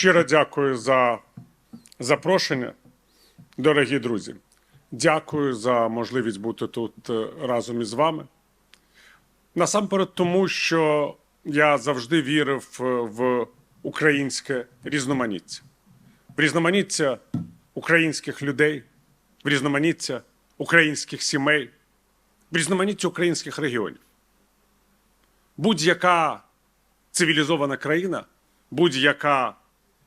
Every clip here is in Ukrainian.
Щиро дякую за запрошення, дорогі друзі. Дякую за можливість бути тут е, разом із вами. Насамперед, тому що я завжди вірив е, в українське різноманіття, в різноманіття українських людей, в різноманіття українських сімей, в різноманіття українських регіонів. Будь-яка цивілізована країна, будь-яка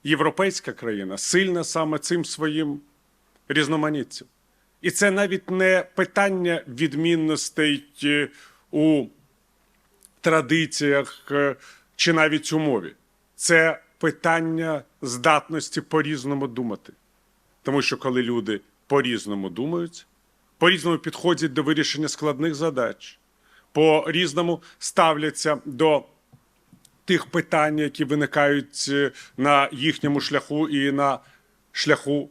європейська країна сильна саме цим своїм різноманіттям. І це навіть не питання відмінностей е, у традиціях е, чи навіть у мові. Це питання здатності по-різному думати. Тому що коли люди по-різному думають, по-різному підходять до вирішення складних задач, по-різному ставляться до тих питань, які виникають е, на їхньому шляху і на шляху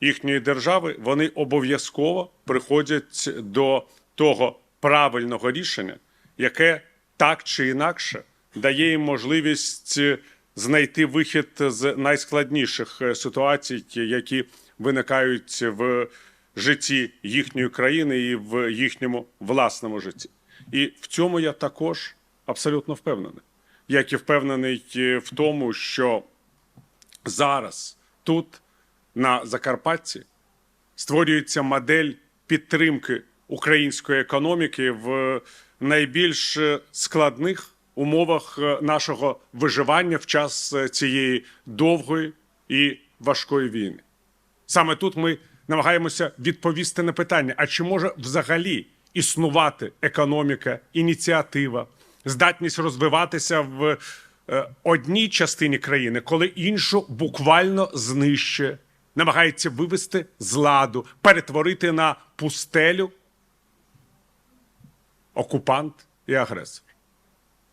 їхньої держави, вони обов'язково приходять до того правильного рішення, яке так чи інакше дає їм можливість е, знайти вихід з найскладніших е, ситуацій, які виникають в житті їхньої країни і в їхньому власному житті. І в цьому я також абсолютно впевнений. Як і впевнений е, в тому, що зараз тут, на Закарпатті, створюється модель підтримки української економіки в найбільш складних умовах е, нашого виживання в час е, цієї довгої і важкої війни. Саме тут ми намагаємося відповісти на питання: а чи може взагалі існувати економіка, ініціатива, здатність розвиватися в е, одній частині країни, коли іншу буквально знищує, намагається вивести з ладу, перетворити на пустелю окупант і агресор.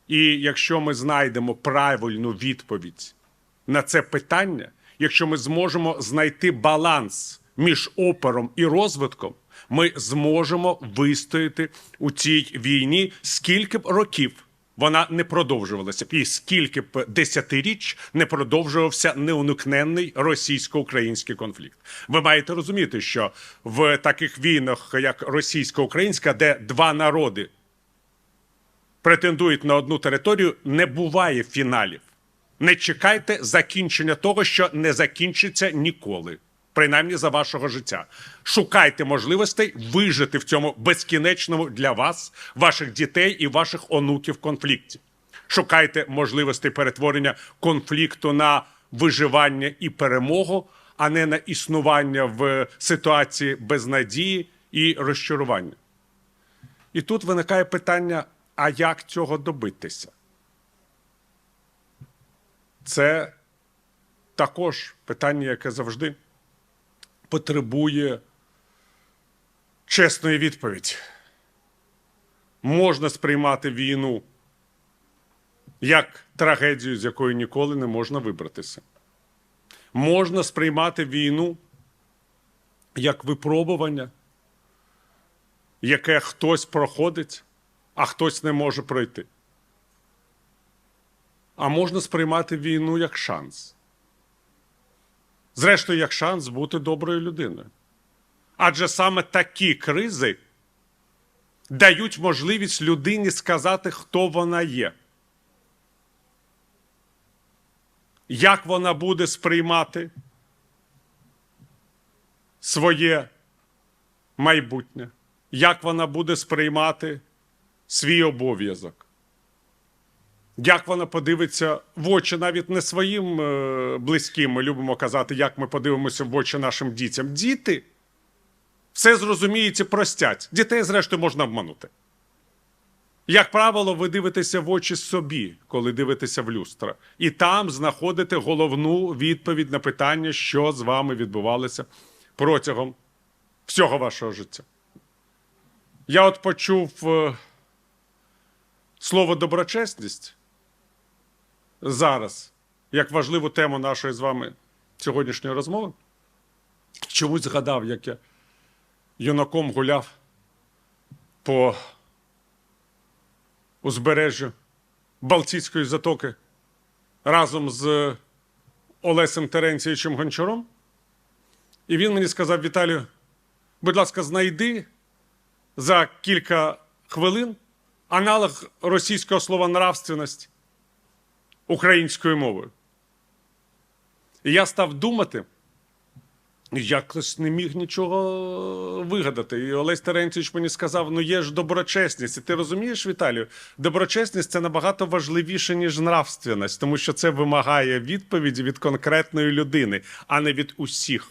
І якщо ми знайдемо правильну відповідь на це питання, якщо ми зможемо знайти баланс між опором і розвитком, ми зможемо вистояти у цій війні скільки б років вона не продовжувалася і скільки б десятиріч не продовжувався неуникненний російсько-український конфлікт. Ви маєте розуміти, що в таких війнах, як російсько-українська, де два народи претендують на одну територію, не буває фіналів. Не чекайте закінчення того, що не закінчиться ніколи, принаймні за вашого життя. Шукайте можливостей вижити в цьому безкінечному для вас, ваших дітей і ваших онуків конфлікті. Шукайте можливостей перетворення конфлікту на виживання і перемогу, а не на існування в ситуації безнадії і розчарування. І тут виникає питання: а як цього добитися? Це також питання, яке завжди потребує чесної відповіді. Можна сприймати війну як трагедію, з якої ніколи не можна вибратися. Можна сприймати війну як випробування, яке хтось проходить, а хтось не може пройти. А можна сприймати війну як шанс. Зрештою, як шанс бути доброю людиною. Адже саме такі кризи дають можливість людині сказати, хто вона є. Як вона буде сприймати своє майбутнє, як вона буде сприймати свій обов'язок. Як вона подивиться в очі навіть не своїм е, близьким, ми любимо казати, як ми подивимося в очі нашим дітям. Діти все зрозуміють і простять. Дітей, зрештою, можна обманути. Як правило, ви дивитеся в очі собі, коли дивитеся в люстра, і там знаходите головну відповідь на питання, що з вами відбувалося протягом всього вашого життя. Я от почув е, слово доброчесність зараз як важливу тему нашої з вами сьогоднішньої розмови. Чомусь згадав, як я юнаком гуляв по узбережжю Балтійської затоки разом з Олесем Теренційовичем Гончаром. І він мені сказав: Віталію, будь ласка, знайди за кілька хвилин аналог російського слова нравственність українською мовою. І я став думати, якось не міг нічого вигадати. І Олесь Теренційович мені сказав: ну є ж доброчесність. І ти розумієш, Віталію, доброчесність це набагато важливіше, ніж нравственність, тому що це вимагає відповіді від конкретної людини, а не від усіх.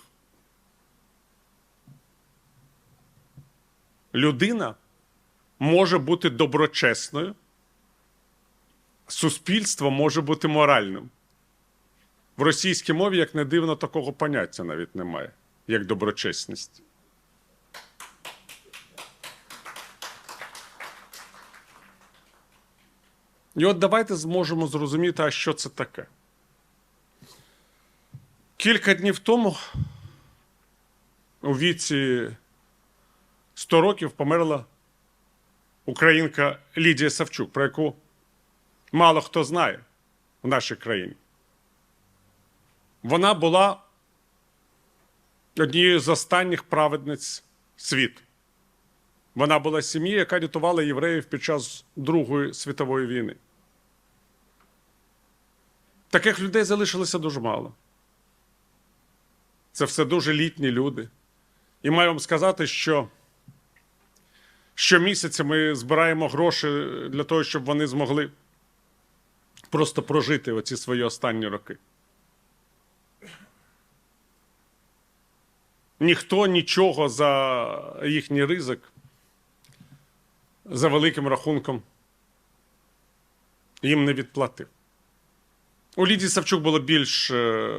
Людина може бути доброчесною, суспільство може бути моральним. В російській мові, як не дивно, такого поняття навіть немає, як доброчесність. І от давайте зможемо зрозуміти, а що це таке. Кілька днів тому у віці 100 років померла українка Лідія Савчук, про яку мало хто знає в нашій країні. Вона була однією з останніх праведниць світу. Вона була сім'ї, яка рятувала євреїв під час Другої світової війни. Таких людей залишилося дуже мало. Це все дуже літні люди. І маю вам сказати, що щомісяця ми збираємо гроші для того, щоб вони змогли просто прожити оці свої останні роки. Ніхто нічого за їхній ризик, за великим рахунком, їм не відплатив. У Лідії Савчук було більш е,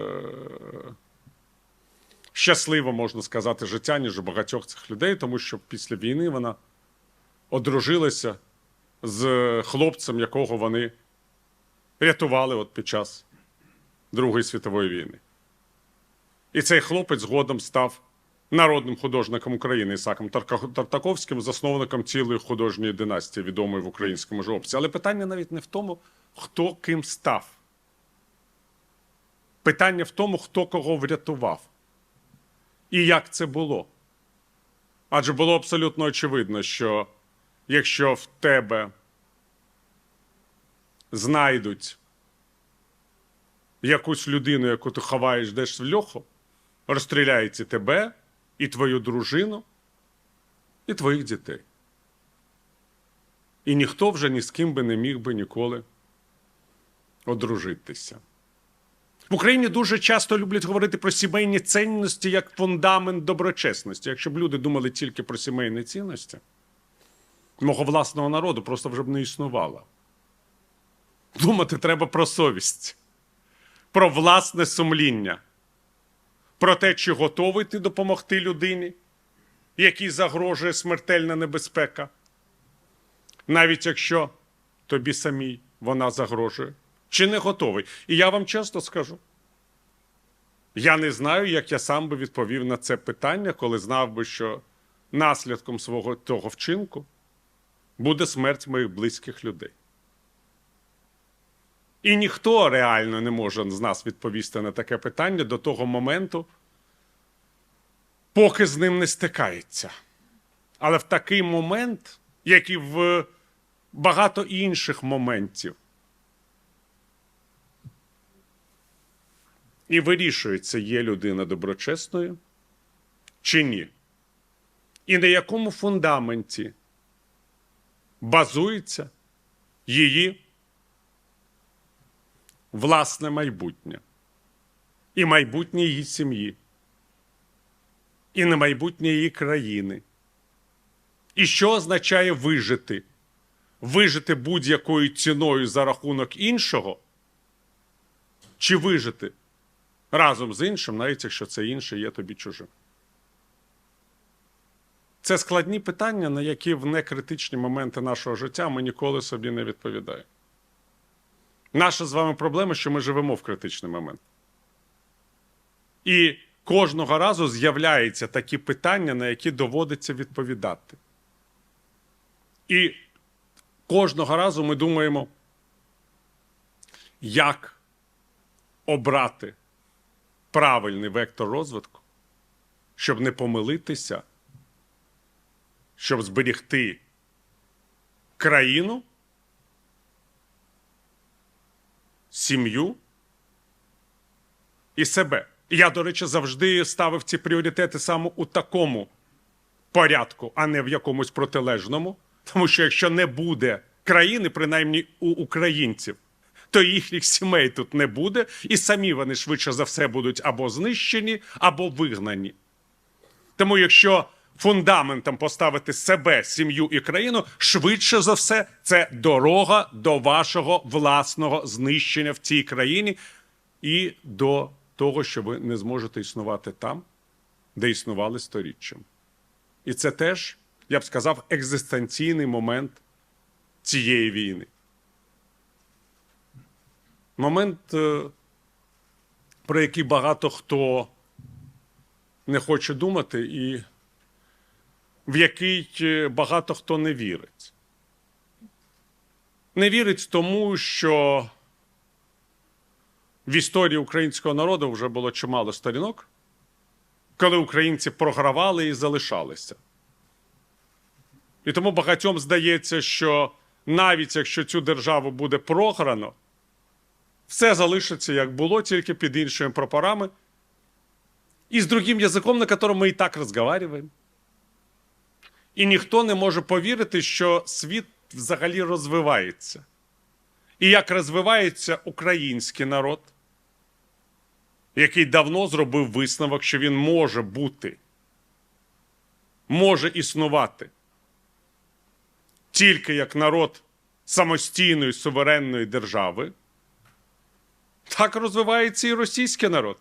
щасливо, можна сказати, життя, ніж у багатьох цих людей, тому що після війни вона одружилася з хлопцем, якого вони рятували от під час Другої світової війни. І цей хлопець згодом став народним художником України Ісаком Тартаковським, засновником цілої художньої династії, відомої в українському жопці. Але питання навіть не в тому, хто ким став. Питання в тому, хто кого врятував. І як це було. Адже було абсолютно очевидно, що якщо в тебе знайдуть якусь людину, яку ти ховаєш десь в льоху, розстріляють і тебе, і твою дружину, і твоїх дітей. І ніхто вже ні з ким би не міг би ніколи одружитися. В Україні дуже часто люблять говорити про сімейні цінності як фундамент доброчесності. Якщо б люди думали тільки про сімейні цінності, мого власного народу просто вже б не існувало. Думати треба про совість, про власне сумління, про те, чи готовий ти допомогти людині, якій загрожує смертельна небезпека, навіть якщо тобі самій вона загрожує, чи не готовий. І я вам чесно скажу. Я не знаю, як я сам би відповів на це питання, коли знав би, що наслідком свого того вчинку буде смерть моїх близьких людей. І ніхто реально не може з нас відповісти на таке питання до того моменту, поки з ним не стикається. Але в такий момент, як і в багато інших моментів, і вирішується, є людина доброчесною чи ні. І на якому фундаменті базується її власне майбутнє, і майбутнє її сім'ї, і на майбутнє її країни. І що означає вижити? Вижити будь-якою ціною за рахунок іншого, чи вижити разом з іншим, навіть якщо це інше є тобі чужим. Це складні питання, на які в некритичні моменти нашого життя ми ніколи собі не відповідаємо. Наша з вами проблема, що ми живемо в критичний момент. І кожного разу з'являються такі питання, на які доводиться відповідати. І кожного разу ми думаємо, як обрати правильний вектор розвитку, щоб не помилитися, щоб зберігти країну, сім'ю і себе. Я, до речі, завжди ставив ці пріоритети саме у такому порядку, а не в якомусь протилежному. Тому що якщо не буде країни, принаймні у українців, то їхніх сімей тут не буде, і самі вони швидше за все будуть або знищені, або вигнані. Тому, якщо фундаментом поставити себе, сім'ю і країну, швидше за все, це дорога до вашого власного знищення в цій країні і до того, що ви не зможете існувати там, де існували сторіччям. І це теж, я б сказав, екзистенційний момент цієї війни. Момент, е, про який багато хто не хоче думати, і в який е, багато хто не вірить. Не вірить тому, що в історії українського народу вже було чимало сторінок, коли українці програвали і залишалися. І тому багатьом здається, що навіть якщо цю державу буде програно, все залишиться як було, тільки під іншими прапорами і з другим язиком, на котором ми і так розговорюємо. І ніхто не може повірити, що світ взагалі розвивається. І як розвивається український народ, який давно зробив висновок, що він може бути, може існувати тільки як народ самостійної суверенної держави, так розвивається і російський народ,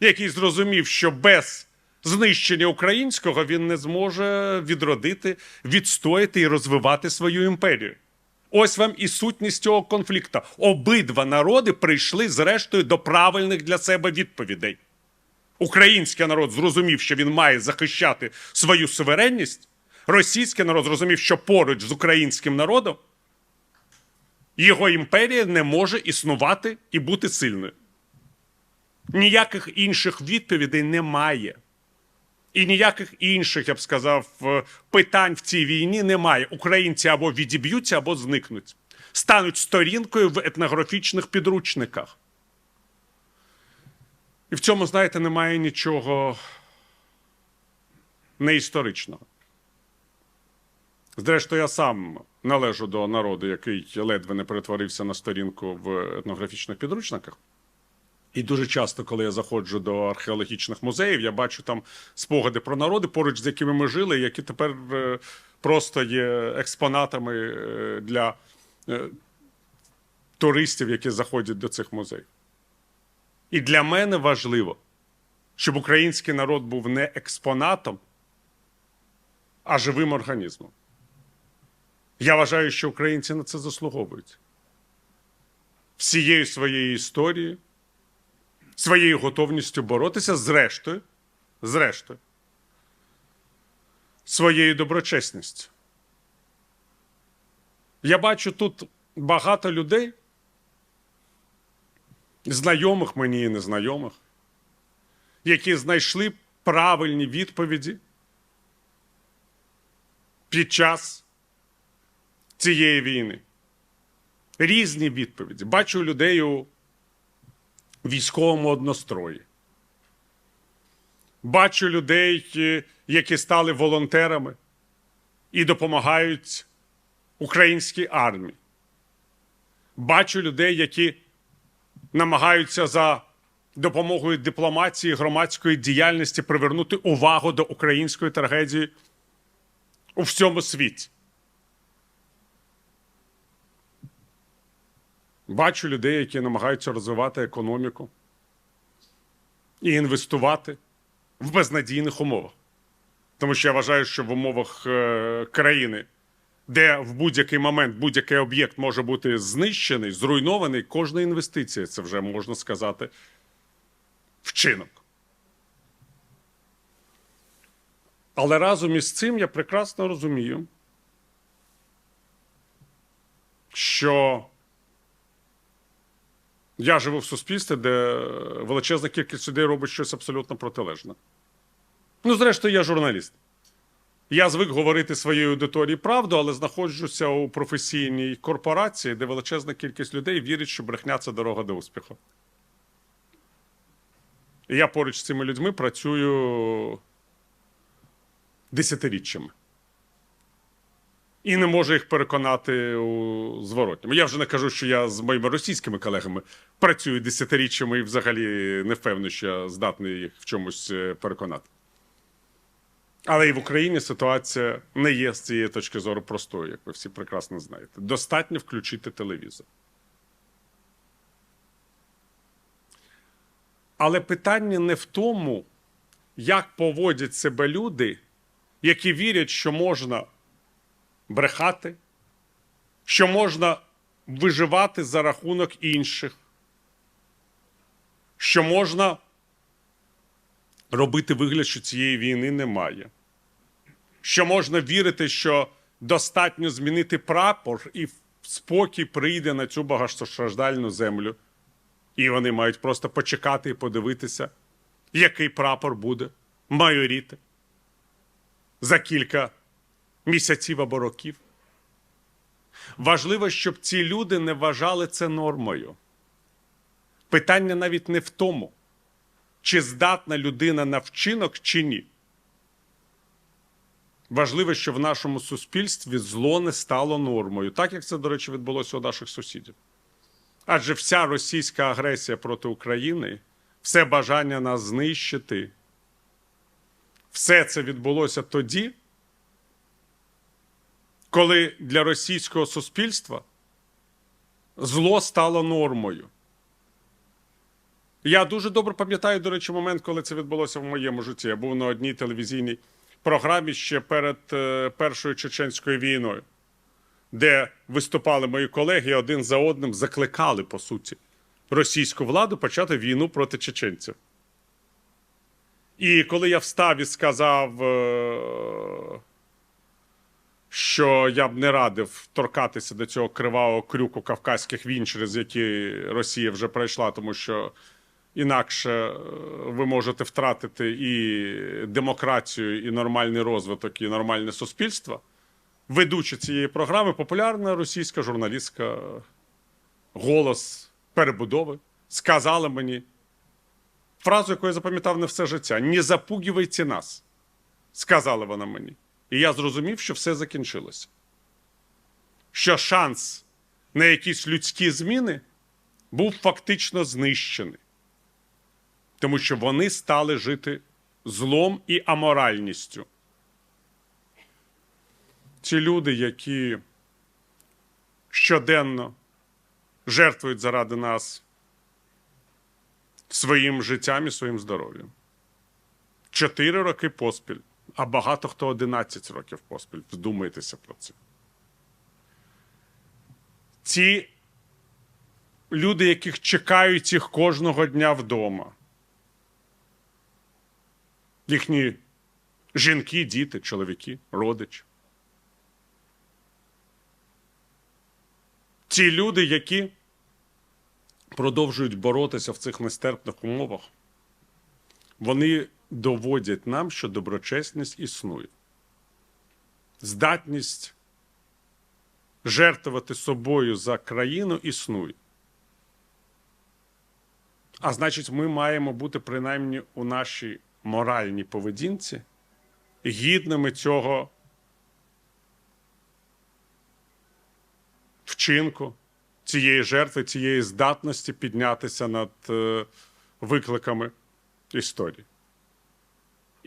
який зрозумів, що без знищення українського він не зможе відродити, відстояти і розвивати свою імперію. Ось вам і сутність цього конфлікту. Обидва народи прийшли, зрештою, до правильних для себе відповідей. Український народ зрозумів, що він має захищати свою суверенність. Російський народ зрозумів, що поруч з українським народом його імперія не може існувати і бути сильною. Ніяких інших відповідей немає. І ніяких інших, я б сказав, е, питань в цій війні немає. Українці або відіб'ються, або зникнуть, стануть сторінкою в етнографічних підручниках. І в цьому, знаєте, немає нічого неісторичного. Зрештою, я сам належу до народу, який ледве не перетворився на сторінку в етнографічних підручниках. І дуже часто, коли я заходжу до археологічних музеїв, я бачу там спогади про народи, поруч з якими ми жили, які тепер е, просто є експонатами е, для е, туристів, які заходять до цих музеїв. І для мене важливо, щоб український народ був не експонатом, а живим організмом. Я вважаю, що українці на це заслуговують всією своєю історією, своєю готовністю боротися, зрештою, зрештою, своєю доброчесністю. Я бачу тут багато людей, знайомих мені і незнайомих, які знайшли правильні відповіді під час цієї війни. Різні відповіді. Бачу людей у військовому однострої. Бачу людей, е, які стали волонтерами і допомагають українській армії. Бачу людей, які намагаються за допомогою дипломатії громадської діяльності привернути увагу до української трагедії у всьому світі. Бачу людей, які намагаються розвивати економіку і інвестувати в безнадійних умовах. Тому що я вважаю, що в умовах е, країни, де в будь-який момент будь-який об'єкт може бути знищений, зруйнований, кожна інвестиція це вже можна сказати вчинок. Але разом із цим я прекрасно розумію, що Я живу в суспільстві, де величезна кількість людей робить щось абсолютно протилежне. Ну, зрештою, я журналіст. Я звик говорити своїй аудиторії правду, але знаходжуся у професійній корпорації, де величезна кількість людей вірить, що брехня це дорога до успіху. І я поруч з цими людьми працюю десятиріччями. І не можу їх переконати у зворотньому. Я вже не кажу, що я з моїми російськими колегами працюю десятиріччями і взагалі не впевнений, що я здатний їх в чомусь е, переконати. Але і в Україні ситуація не є з цієї точки зору простою, як ви всі прекрасно знаєте. Достатньо включити телевізор. Але питання не в тому, як поводять себе люди, які вірять, що можна брехати, що можна виживати за рахунок інших, що можна робити вигляд, що цієї війни немає, що можна вірити, що достатньо змінити прапор і спокій прийде на цю багатостраждальну землю. І вони мають просто почекати і подивитися, який прапор буде майоріти за кілька місяців або років. Важливо, щоб ці люди не вважали це нормою. Питання навіть не в тому, чи здатна людина на вчинок, чи ні. Важливо, що в нашому суспільстві зло не стало нормою, так як це, до речі, відбулося у наших сусідів. Адже вся російська агресія проти України, все бажання нас знищити, все це відбулося тоді, коли для російського суспільства зло стало нормою. Я дуже добре пам'ятаю, до речі, момент, коли це відбулося в моєму житті. Я був на одній телевізійній програмі ще перед е, Першою чеченською війною, де виступали мої колеги і один за одним закликали, по суті, російську владу почати війну проти чеченців. І коли я встав і сказав, е, що я б не радив торкатися до цього кривавого крюку кавказьких війн, через які Росія вже пройшла, тому що інакше е, ви можете втратити і демократію, і нормальний розвиток, і нормальне суспільство. Ведуча цієї програми популярна російська журналістка голос перебудови сказала мені фразу, яку я запам'ятав не все життя: не запугівайте нас, сказала вона мені. І я зрозумів, що все закінчилося. Що шанс на якісь людські зміни був фактично знищений. Тому що вони стали жити злом і аморальністю. Ці люди, які щоденно жертвують заради нас своїм життям і своїм здоров'ям. Чотири роки поспіль, а багато хто 11 років поспіль. Вдумайтеся про це. Ці люди, яких чекають їх кожного дня вдома. Їхні жінки, діти, чоловіки, родичі. Ці люди, які продовжують боротися в цих нестерпних умовах, вони доводять нам, що доброчесність існує. Здатність жертвувати собою за країну існує. А значить, ми маємо бути принаймні у нашій моральній поведінці гідними цього вчинку, цієї жертви, цієї здатності піднятися над е, викликами історії.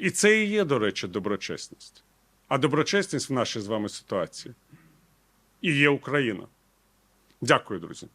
І це і є, до речі, доброчесність. А доброчесність в нашій з вами ситуації і є Україна. Дякую, друзі.